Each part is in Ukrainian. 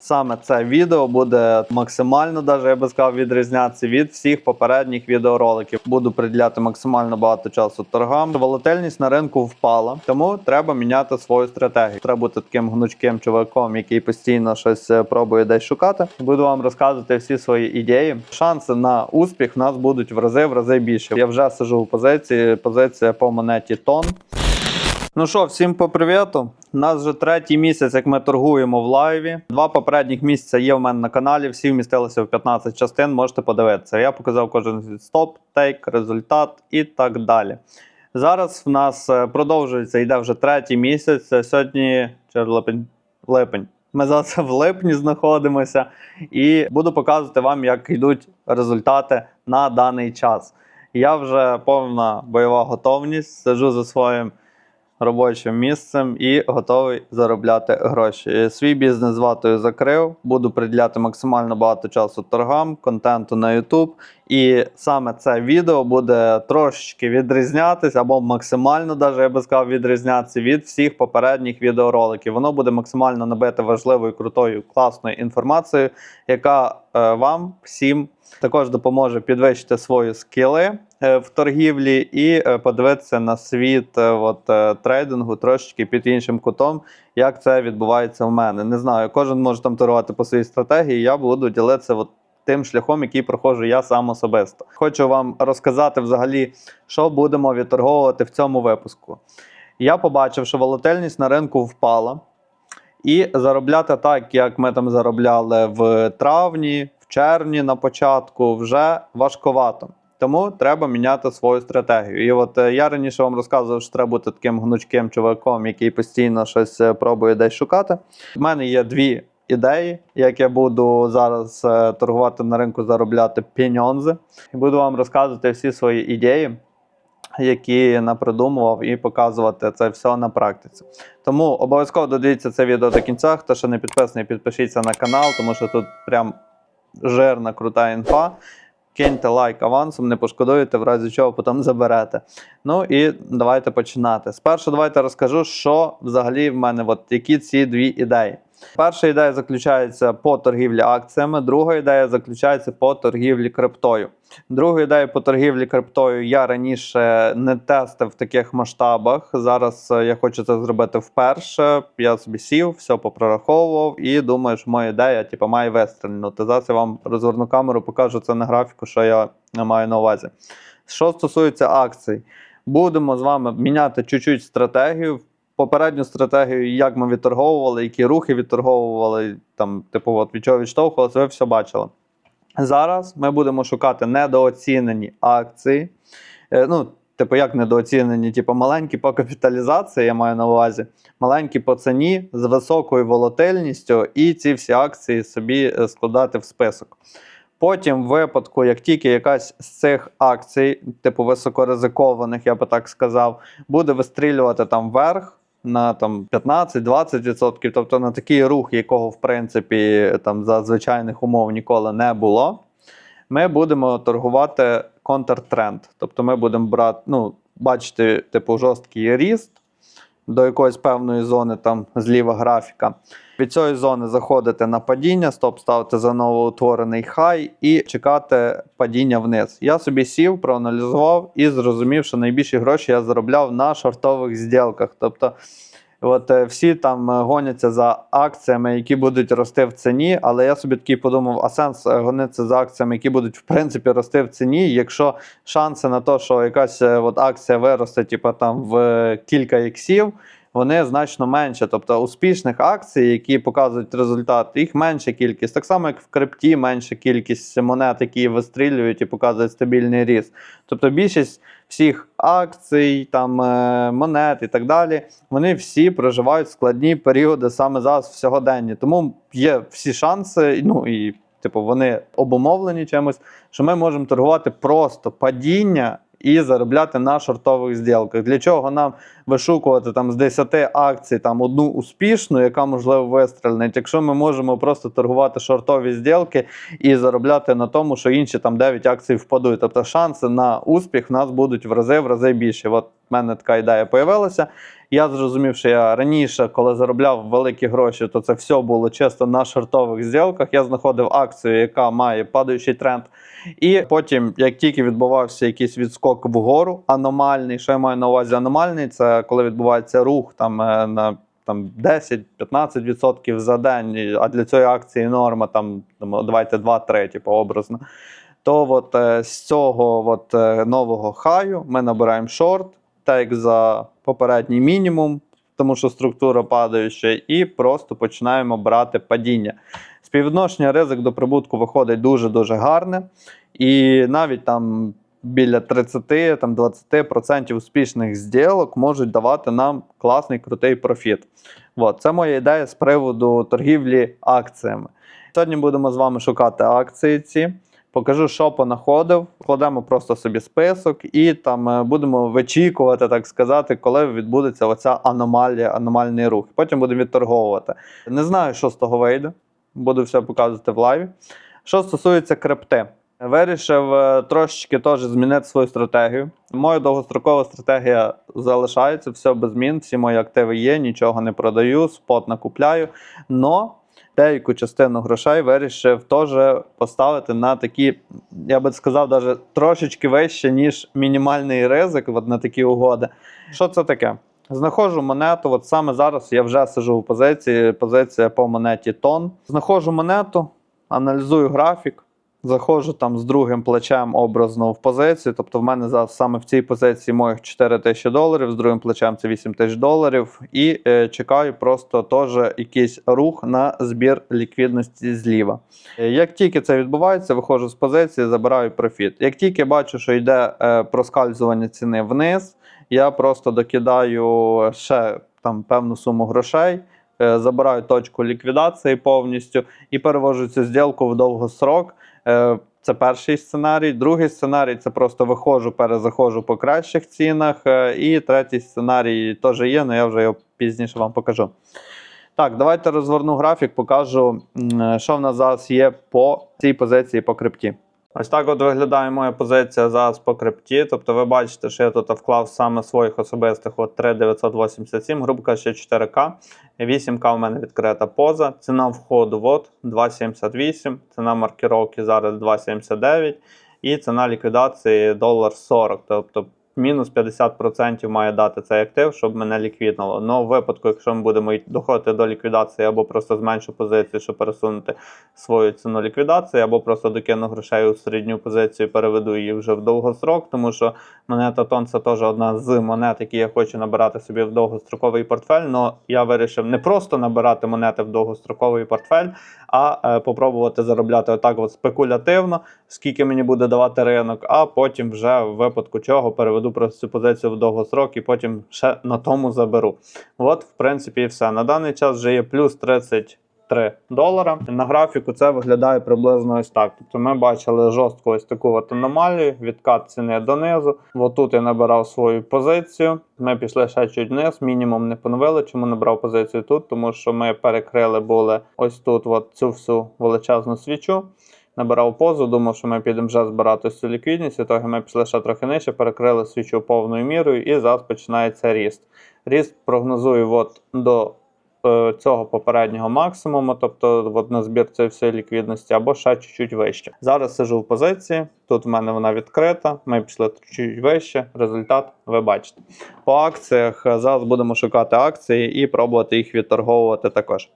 Саме це відео буде максимально, даже я би сказав, відрізнятися від всіх попередніх відеороликів. Буду приділяти максимально багато часу торгам. Волатильність на ринку впала, тому треба міняти свою стратегію. Треба бути таким гнучким чуваком, який постійно щось е, пробує десь шукати. Буду вам розказувати всі свої ідеї. Шанси на успіх в нас будуть в рази в рази більше. Я вже сижу в позиції. Позиція по монеті тон. Ну що, всім по привіту. У нас вже третій місяць, як ми торгуємо в лайві. Два попередніх місяця є в мене на каналі. Всі вмістилися в 15 частин. Можете подивитися. Я показав кожен стоп, тейк, результат і так далі. Зараз в нас е, продовжується, йде вже третій місяць. Е, Сьогодні липень. липень. Ми зараз в липні знаходимося і буду показувати вам, як йдуть результати на даний час. Я вже повна бойова готовність, сиджу за своїм робочим місцем і готовий заробляти гроші. Е, Свій бізнес ватою закрив, буду приділяти максимально багато часу торгам, контенту на YouTube. І саме це відео буде трошечки відрізнятися або максимально, даже я би сказав, відрізнятися від всіх попередніх відеороликів. Воно буде максимально набите важливою, крутою, класною інформацією, яка е, вам всім також допоможе підвищити свої скіли в торгівлі і е, подивитися на світ е, от, е, трейдингу трошечки під іншим кутом, як це відбувається в мене. Не знаю, кожен може там торгувати по своїй стратегії. Я буду ділитися от тим шляхом, який проходжу я сам особисто. Хочу вам розказати взагалі, що будемо відторговувати в цьому випуску. Я побачив, що волатильність на ринку впала. І заробляти так, як ми там заробляли в травні, в червні на початку, вже важковато. Тому треба міняти свою стратегію. І от е, я раніше вам розказував, що треба бути таким гнучким чуваком, який постійно щось е, пробує десь шукати. У мене є дві ідеї, як я буду зараз е, торгувати на ринку, заробляти пеньонзи. І буду вам розказувати всі свої ідеї, які напридумував, і показувати це все на практиці. Тому обов'язково додивіться це відео до кінця. Хто ще не підписаний, підпишіться на канал, тому що тут прям жирна, крута інфа. Киньте лайк авансом, не пошкодуєте, в разі чого потім заберете. Ну і давайте починати. Спершу давайте розкажу, що взагалі в мене, от які ці дві ідеї. Перша ідея заключається по торгівлі акціями, друга ідея заключається по торгівлі криптою. Другу ідею по торгівлі криптою я раніше не тестив в таких масштабах. Зараз е, я хочу це зробити вперше. Я собі сів, все попрораховував і думаю, що моя ідея типу, має вистрільнути. Зараз я вам розверну камеру, покажу це на графіку, що я маю на увазі. Що стосується акцій, будемо з вами міняти чуть-чуть стратегію. Попередню стратегію, як ми відторговували, які рухи відторговували, там, типу, от, від чого відштовхувалися, ви все бачили. Зараз ми будемо шукати недооцінені акції. Е, ну, типу, як недооцінені, типу, маленькі по капіталізації, я маю на увазі, маленькі по ціні з високою волатильністю, і ці всі акції собі е, складати в список. Потім, в випадку, як тільки якась з цих акцій, типу високоризикованих, я би так сказав, буде вистрілювати там вверх на там 15-20%, тобто на такий рух, якого в принципі там за звичайних умов ніколи не було. Ми будемо торгувати контртренд. Тобто ми будемо брати, ну, бачити, типу, жорсткий ріст до якоїсь певної зони, там зліва графіка. Від цієї зони заходити на падіння, стоп ставити за новоутворений хай і чекати падіння вниз. Я собі сів, проаналізував і зрозумів, що найбільші гроші я заробляв на шортових зділках. Тобто, от е, всі там е, гоняться за акціями, які будуть рости в ціні. Але я собі такий подумав, а сенс е, гонитися за акціями, які будуть в принципі рости в ціні, якщо шанси на те, що якась от акція виросте, типу там в кілька іксів вони значно менше. Тобто успішних акцій, які показують результат, їх менша кількість. Так само, як в крипті, менша кількість монет, які вистрілюють і показують стабільний ріст. Тобто більшість всіх акцій, там е, монет і так далі, вони всі проживають складні періоди саме зараз в сьогоденні. Тому є всі шанси, ну і. Типу, вони обумовлені чимось, що ми можемо торгувати просто падіння і заробляти на шортових зділках. Для чого нам вишукувати там з 10 акцій там одну успішну, яка можливо вистрільнить, якщо ми можемо просто торгувати шортові зділки і заробляти на тому, що інші там 9 акцій впадуть. Тобто шанси на успіх в нас будуть в рази в рази більше. От мене така ідея появилася. Я зрозумів, що я раніше, коли заробляв великі гроші, то це все було чисто на шортових зділках. Я знаходив акцію, яка має падаючий тренд. І потім, як тільки відбувався якийсь відскок вгору, аномальний, що я маю на увазі аномальний, це коли відбувається рух там е, на там 10-15% за день, а для цієї акції норма там давайте 2-3, типу, образно. То от е, з цього от, е, нового хаю ми набираємо шорт, так за попередній мінімум, тому що структура падаюча, і просто починаємо брати падіння. Співвідношення ризик до прибутку виходить дуже-дуже гарне. І навіть там біля 30 там 20% успішних зділок можуть давати нам класний крутий профіт. От, це моя ідея з приводу торгівлі акціями. Сьогодні будемо з вами шукати акції ці. Покажу, що понаходив. Кладемо просто собі список і там е, будемо вичікувати, так сказати, коли відбудеться оця аномалія, аномальний рух. Потім будемо відторговувати. Не знаю, що з того вийде. Буду все показувати в лайві. Що стосується крипти, вирішив е, трошечки теж змінити свою стратегію. Моя довгострокова стратегія залишається, все без змін, всі мої активи є, нічого не продаю, спот накупляю. Но деяку частину грошей вирішив теж поставити на такі, я би сказав, даже трошечки вище, ніж мінімальний ризик от на такі угоди. Що це таке? Знаходжу монету. От саме зараз я вже сижу в позиції. Позиція по монеті тон. Знаходжу монету, аналізую графік. Заходжу там з другим плечем образно в позицію. Тобто в мене зараз саме в цій позиції моїх 4 тисячі доларів, з другим плечем це 8 тисяч доларів. І е, чекаю просто теж якийсь рух на збір ліквідності зліва. Е, Як тільки це відбувається, виходжу з позиції, забираю профіт. Як тільки бачу, що йде е, проскальзування ціни вниз, я просто докидаю ще там певну суму грошей. Е, Забираю точку ліквідації повністю і перевожу цю зділку в довгосрок. Е, Це перший сценарій. Другий сценарій це просто виходжу, перезаходжу по кращих цінах. Е, І третій сценарій теж є, але я вже його пізніше вам покажу. Так, давайте розверну графік, покажу, що в нас зараз є по цій позиції по крипті. Ось так от виглядає моя позиція зараз по крипті. Тобто ви бачите, що я тут вклав саме своїх особистих от 3,987, грубо кажучи, 4К. 8К у мене відкрита поза. Ціна входу от 2,78, ціна маркіровки зараз 2,79 і ціна ліквідації долар 40. Тобто мінус 50% має дати цей актив, щоб мене ліквіднуло. Ну, в випадку, якщо ми будемо доходити до ліквідації або просто зменшу позицію, щоб пересунути свою ціну ліквідації, або просто докину грошей у середню позицію, переведу її вже в довгострок, тому що монета Тон це теж одна з монет, які я хочу набирати собі в довгостроковий портфель. Но я вирішив не просто набирати монети в довгостроковий портфель, а е, попробувати заробляти отак от спекулятивно, скільки мені буде давати ринок, а потім вже в випадку чого переведу просто цю позицію в довгострок і потім ще на тому заберу. От, в принципі, і все. На даний час вже є плюс 33 долара. На графіку це виглядає приблизно ось так. Тобто ми бачили жорстку ось таку от аномалію, відкат ціни донизу. Отут я набирав свою позицію. Ми пішли ще чуть вниз, мінімум не поновили. Чому набрав позицію тут? Тому що ми перекрили були ось тут от цю всю величезну свічу. Набирав позу, думав, що ми підемо вже збирати цю ліквідність. Ітоги ми пішли ще трохи нижче, перекрили свічу повною мірою, і зараз починається ріст. Ріст прогнозую от до е, цього попереднього максимуму, тобто от на збір цієї всієї ліквідності, або ще чуть-чуть вище. Зараз сижу в позиції. Тут в мене вона відкрита. Ми пішли чуть вище. Результат ви бачите. По акціях е, зараз будемо шукати акції і пробувати їх відторговувати також.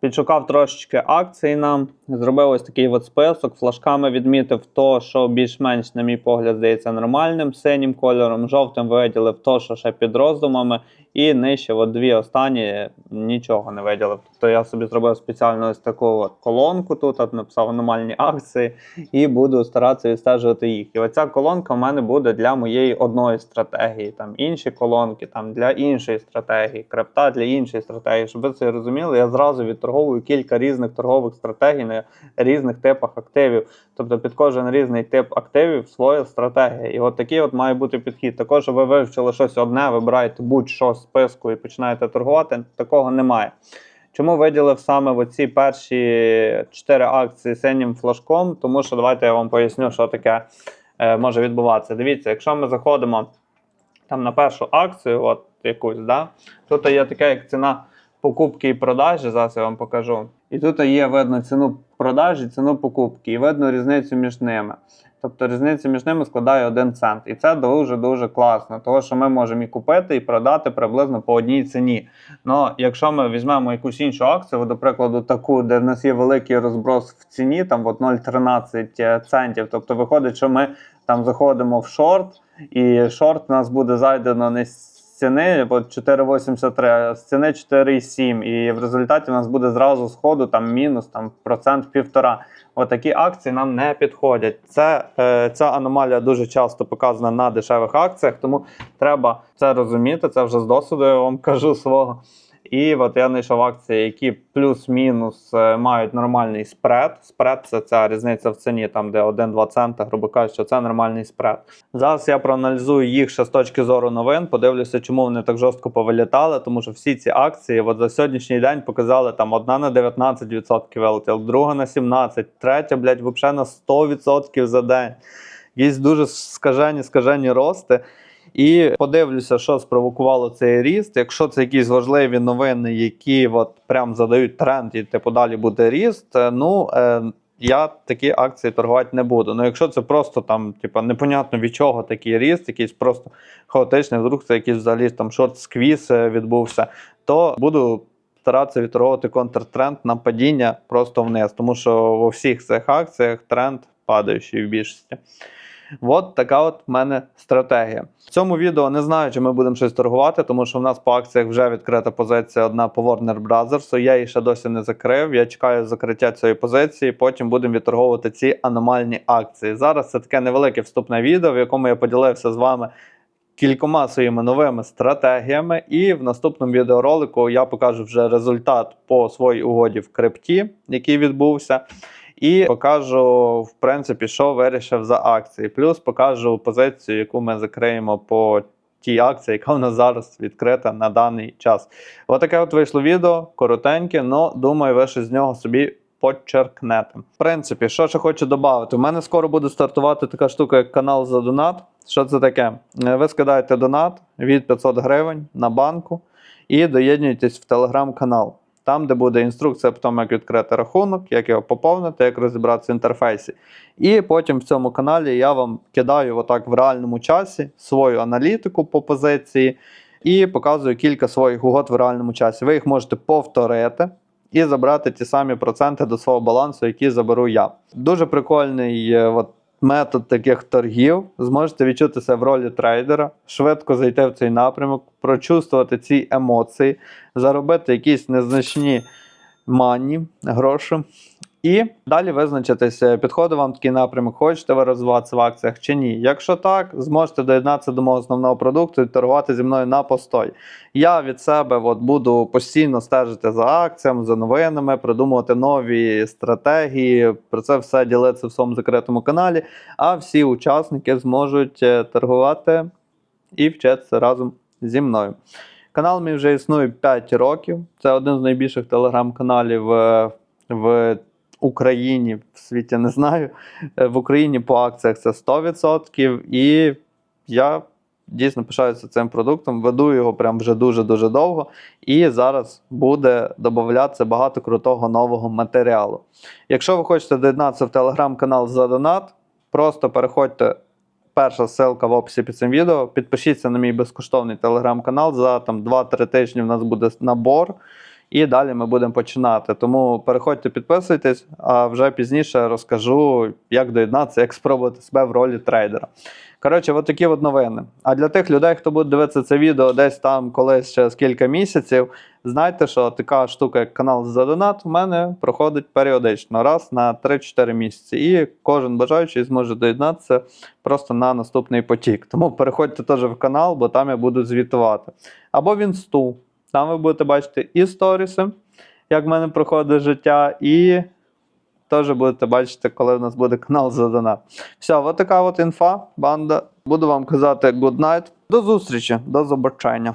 Підшукав трошечки акцій нам, зробив ось такий от список, флажками відмітив то, що більш-менш, на мій погляд, здається нормальним синім кольором, жовтим виділив то, що ще під роздумами, і нижче от дві останні нічого не виділив. Тобто я собі зробив спеціально ось таку от колонку тут, от написав аномальні акції, і буду старатися відстежувати їх. І оця колонка в мене буде для моєї одної стратегії, там інші колонки, там для іншої стратегії, крипта для іншої стратегії. Щоб ви це розуміли, я зразу відторговую кілька різних торгових стратегій на різних типах активів. Тобто під кожен різний тип активів своя стратегія. І от такий от має бути підхід. Також ви вивчили щось одне, вибираєте будь-що з списку і починаєте торгувати. Такого немає. Чому виділив саме оці перші чотири акції синім флажком? Тому що давайте я вам поясню, що таке е, може відбуватися. Дивіться, якщо ми заходимо там на першу акцію, от якусь, да, тут є таке, як ціна покупки і продажі. Зараз я вам покажу. І тут є видно ціну продажі, ціну покупки, і видно різницю між ними. Тобто різниця між ними складає 1 цент. І це дуже-дуже класно, тому що ми можемо і купити, і продати приблизно по одній ціні. Ну, якщо ми візьмемо якусь іншу акцію, до прикладу, таку, де в нас є великий розброс в ціні, там от 0,13 центів. Тобто виходить, що ми там заходимо в шорт, і шорт у нас буде зайдено не ціни от 4,83, а з ціни 4,7. І в результаті у нас буде зразу сходу там мінус там, процент півтора. Отакі акції нам не підходять. Це, е, ця аномалія дуже часто показана на дешевих акціях, тому треба це розуміти. Це вже з досвіду я вам кажу свого. І от я знайшов акції, які плюс-мінус е, мають нормальний спред. Спред це ця різниця в ціні, там де 1-2 цента, грубо кажучи, це нормальний спред. Зараз я проаналізую їх ще з точки зору новин, подивлюся, чому вони так жорстко повилітали, тому що всі ці акції от за сьогоднішній день показали там одна на 19% вилетіла, друга на 17%, третя, блядь, взагалі на 100% за день. Якісь дуже скажені, скажені рости. І подивлюся, що спровокувало цей ріст. Якщо це якісь важливі новини, які от прям задають тренд, і типу далі буде ріст. е, Ну е, я такі акції торгувати не буду. Ну якщо це просто там, типу, непонятно від чого такий ріст, якийсь просто хаотичний, вдруг це якийсь взагалі там шорт-сквіз е, відбувся, то буду. Старатися відторгувати контртренд на падіння просто вниз, тому що у всіх цих акціях тренд падаючий в більшості. От така от в мене стратегія. В цьому відео не знаю, чи ми будемо щось торгувати, тому що в нас по акціях вже відкрита позиція одна по Warner Brothers. Я її ще досі не закрив. Я чекаю закриття цієї позиції. Потім будемо відторговувати ці аномальні акції. Зараз це таке невелике вступне відео, в якому я поділився з вами. Кількома своїми новими стратегіями, і в наступному відеоролику я покажу вже результат по своїй угоді в крипті, який відбувся. І покажу, в принципі, що вирішив за акції. Плюс покажу позицію, яку ми закриємо по тій акції, яка у нас зараз відкрита на даний час. Отаке от вийшло відео, коротеньке, але думаю, ви щось з нього собі почеркнете. В принципі, що ще хочу додати? У мене скоро буде стартувати така штука, як канал за донат. Що це таке? Е, Ви скидаєте донат від 500 гривень на банку і доєднуєтесь в телеграм-канал. Там, де буде інструкція по тому, як відкрити рахунок, як його поповнити, як розібратися в інтерфейсі. І потім в цьому каналі я вам кидаю отак в реальному часі свою аналітику по позиції і показую кілька своїх угод в реальному часі. Ви їх можете повторити і забрати ті самі проценти до свого балансу, які заберу я. Дуже прикольний е, от, метод таких торгів. Зможете відчути себе в ролі трейдера, швидко зайти в цей напрямок, прочувствувати ці емоції, заробити якісь незначні мані, гроші. І далі визначитися, підходить вам такий напрямок, хочете ви розвиватися в акціях чи ні. Якщо так, зможете доєднатися до мого основного продукту і торгувати зі мною на постой. Я від себе от буду постійно стежити за акціями, за новинами, придумувати нові стратегії. Про це все ділитися в своєму закритому каналі. А всі учасники зможуть е, торгувати і вчитися разом зі мною. Канал мій вже існує 5 років. Це один з найбільших телеграм-каналів е, в Україні, в світі не знаю. Е, В Україні по акціях це 100%. І я дійсно пишаюся цим продуктом, веду його прям вже дуже-дуже довго. І зараз буде додатися багато крутого нового матеріалу. Якщо ви хочете доєднатися в телеграм-канал за донат, просто переходьте. Перша ссылка в описі під цим відео. Підпишіться на мій безкоштовний телеграм-канал. За там 2-3 тижні в нас буде набор. І далі ми будемо починати. Тому переходьте, підписуйтесь, а вже пізніше розкажу, як доєднатися, як спробувати себе в ролі трейдера. Коротше, от такі от новини. А для тих людей, хто буде дивитися це відео десь там колись через кілька місяців, знайте, що така штука, як канал за донат, у мене проходить періодично, раз на 3-4 місяці. І кожен бажаючий зможе доєднатися просто на наступний потік. Тому переходьте теж в канал, бо там я буду звітувати. Або в інсту. Там ви будете бачити і сторіси, як в мене проходить життя, і теж будете бачити, коли в нас буде канал задана. Все, от така от інфа, банда. Буду вам казати good night. До зустрічі, до побачення.